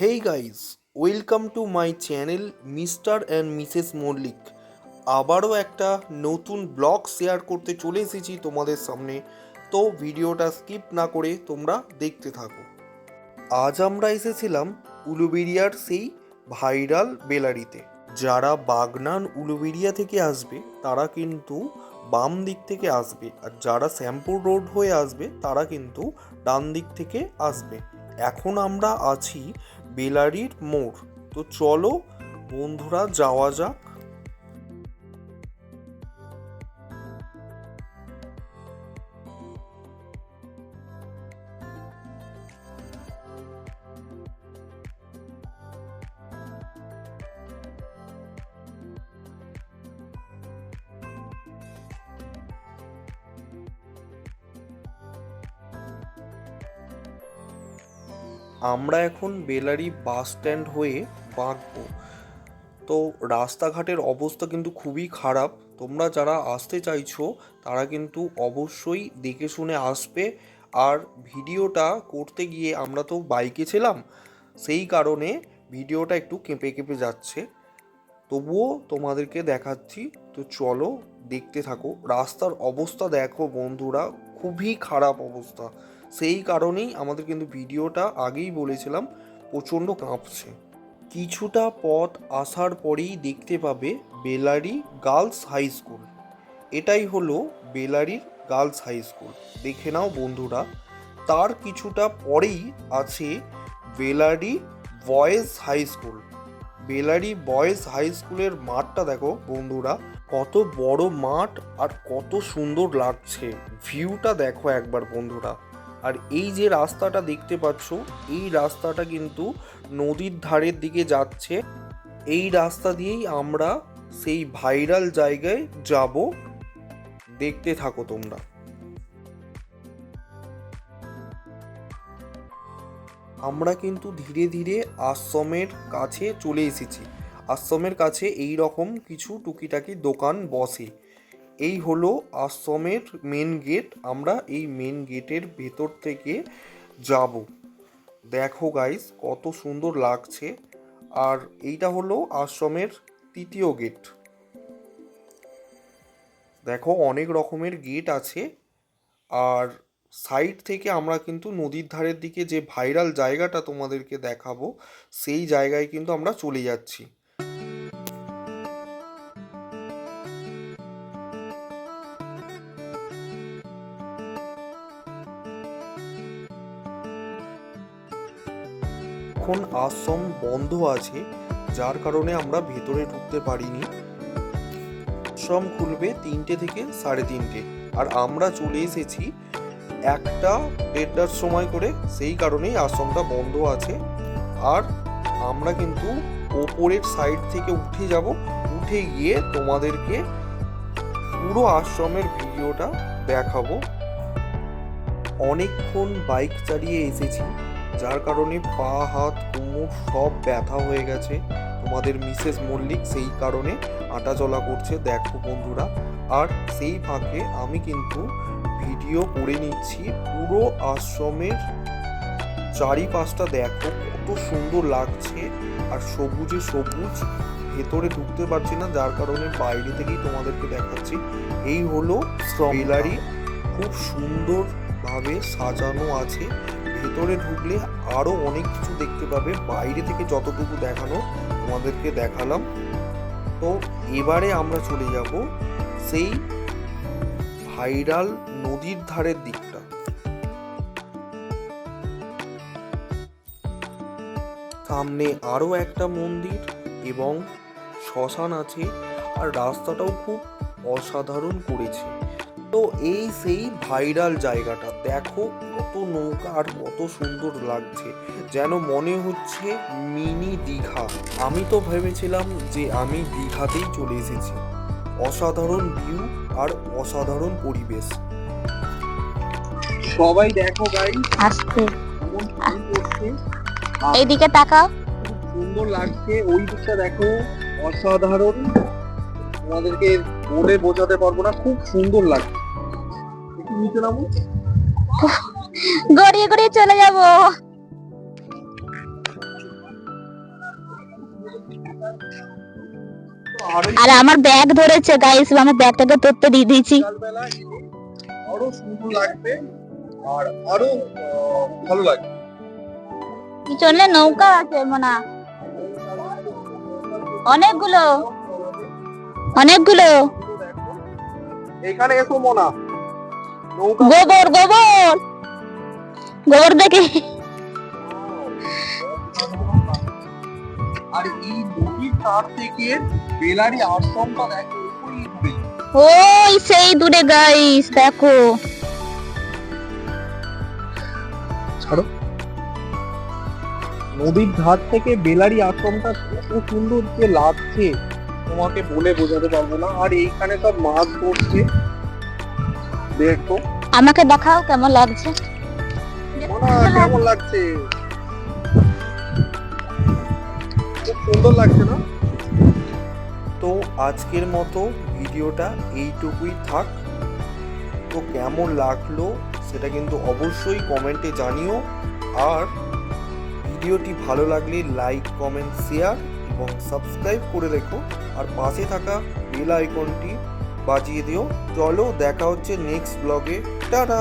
Hey guys welcome to my channel mister and missus Mallick আবারও একটা নতুন blog share করতে চলে এসেছি তোমাদের সামনে। তো ভিডিওটা স্কিপ না করে তোমরা দেখতে থাকো। আজ আমরা এসেছিলাম উলুবেরিয়ার সেই ভাইরাল বেলারিতে। যারা বাগনান উলুবেরিয়া থেকে আসবে, তারা কিন্তু বাম দিক থেকে আসবে। আর যারা শ্যামপুর রোড হয়ে আসবে, তারা কিন্তু ডান দিক থেকে আসবে। এখন আমরা আছি বেলারির মোড়। তো চলো বন্ধুরা যাওয়া যাক। আমরা এখন বেলারি বাস স্ট্যান্ড হয়ে বাঁকবো তো রাস্তাঘাটের অবস্থা কিন্তু খুবই খারাপ। তোমরা যারা আসতে চাইছো, তারা কিন্তু অবশ্যই দেখে শুনে আসবে। আর ভিডিওটা করতে গিয়ে আমরা তো বাইকে ছিলাম, সেই কারণে ভিডিওটা একটু কেঁপে কেঁপে যাচ্ছে। তবুও তোমাদেরকে দেখাচ্ছি। তো চলো দেখতে থাকো। রাস্তার অবস্থা দেখো বন্ধুরা খুবই খারাপ অবস্থা। সেই কারণেই আমাদের কিন্তু ভিডিওটা আগেই বলেছিলাম, প্রচণ্ড কাঁপছে। কিছুটা পথ আসার পরেই দেখতে পাবে বেলারি গার্লস হাই স্কুল। এটাই হলো বেলারির গার্লস হাই স্কুল। দেখে নাও বন্ধুরা। তার কিছুটা পরেই আছে Belari boys high school. Belari boys high স্কুলের মাঠটা দেখো বন্ধুরা, কত বড় মাঠ আর কত সুন্দর লাগছে। ভিউটা দেখো একবার বন্ধুরা। আর এই যে রাস্তাটা দেখতে পাচ্ছ, এই রাস্তাটা কিন্তু নদীর ধারের দিকে যাচ্ছে। এই রাস্তা দিয়েই আমরা সেই ভাইরাল জায়গায় যাব। দেখতে থাকো তোমরা। আমরা কিন্তু ধীরে ধীরে আশ্রমের কাছে চলে এসেছি। আশ্রমের কাছে এই রকম কিছু টুকিটাকি দোকান বসে। এই হলো আশ্রমের মেন গেট আমরা এই মেন গেটের ভেতর থেকে যাব। দেখো গাইস কত সুন্দর লাগছে। আর এইটা হলো আশ্রমের তৃতীয় গেট দেখো অনেক রকমের গেট আছে। আর সাইড থেকে আমরা কিন্তু নদীর ধারের দিকে যে ভাইরাল জায়গাটা তোমাদেরকে দেখাবো, সেই জায়গায় কিন্তু আমরা চলে যাচ্ছি। এখন আশ্রম বন্ধ আছে, যার কারণে আমরা ভেতরে ঢুকতে পারিনি। আশ্রম খুলবে তিনটে থেকে সাড়ে তিনটে। আর আমরা চলে এসেছি একটা দেড়টার সময় করে সেই কারণেই আশ্রমটা বন্ধ আছে। আর আমরা কিন্তু ওপরের সাইড থেকে উঠে যাব। উঠে গিয়ে তোমাদেরকে পুরো আশ্রমের ভিডিওটা দেখাবো। অনেকক্ষণ বাইক চালিয়ে এসেছি, যার কারণে পা, হাত, কোমর সব ব্যথা হয়ে গেছে। তোমাদের মিসেস মল্লিক সেই কারণে আটা চলা করছে। দেখো বন্ধুরা আর সেই ফাঁকে আমি কিন্তু ভিডিও করে নিচ্ছি পুরো আশ্রমের চারিপাশটা দেখো কত সুন্দর লাগছে। আর সবুজে সবুজ ভেতরে ঢুকতে পারছি না যার কারণে বাইরে থেকেই তোমাদেরকে দেখাচ্ছি। এই হলো বেলারি খুব সুন্দরভাবে সাজানো আছে। ভেতরে ঢুকলে আরও অনেক কিছু দেখতে পাবে। বাইরে থেকে যতটুকু দেখানো তোমাদেরকে দেখালাম। তো এবারে আমরা চলে যাব সেই ভাইরাল নদীর ধারের দিকটা। সামনে আরও একটা মন্দির এবং শ্মশান আছে আর রাস্তাটাও খুব অসাধারণ করেছে। তো এই সেই ভাইরাল জায়গাটা, দেখো কত নৌকা আর কত সুন্দর লাগছে, যেন মনে হচ্ছে মিনি দীঘা। আমি তো ভেবেছিলাম যে আমি দীঘাতেই চলে এসেছি। অসাধারণ ভিউ আর অসাধারণ পরিবেশ। সবাই দেখো গাই আসতে কেমন ফুল এইদিকে তাকাও। সুন্দর লাগছে। ওই দিকটা দেখো অসাধারণ। তোমাদেরকে বলে বোঝাতে পারব না খুব সুন্দর লাগছে। একটু নিচে নামো। গড়িয়ে গড়িয়ে চলে যাব। আর আমার ব্যাগ ধরেছে গাইস আমার ব্যাগটাকে তোরতে দিয়ে দিয়েছি। আরও সুন্দর লাগবে আর আরও ভালো লাগবে। পিছনে নৌকা আছে মনা। অনেকগুলো। অনেকগুলো। এখানে এসো মোনা। গোবর গোবর। গোবর দেখে। আর এই নদীর তার থেকে বেলারি আশ্রমটা দেখো ওই সেই দূরে গাইস দেখো। ছাড়ো। নদীর ধার থেকে বেলারি আশ্রমটা কত সুন্দর যে লাগছে। তোমাকে বলে বোঝাতে পারব না আর এইখানে সব মাছ ধরছে। দেখো। আমাকে দেখাও কেমন লাগছে। কেমন লাগছে? সুন্দর লাগছে না? তো আজকের মতো ভিডিওটা এইটুকুই থাক। তো কেমন লাগল সেটা কিন্তু অবশ্যই কমেন্টে জানিও। আর ভিডিওটি ভালো লাগলে লাইক কমেন্ট শেয়ার এবং সাবস্ক্রাইব করে রেখো। আর পাশে থাকা বেল আইকনটি বাজিয়ে দিও। চলো দেখা হচ্ছে নেক্সট ব্লগে টাটা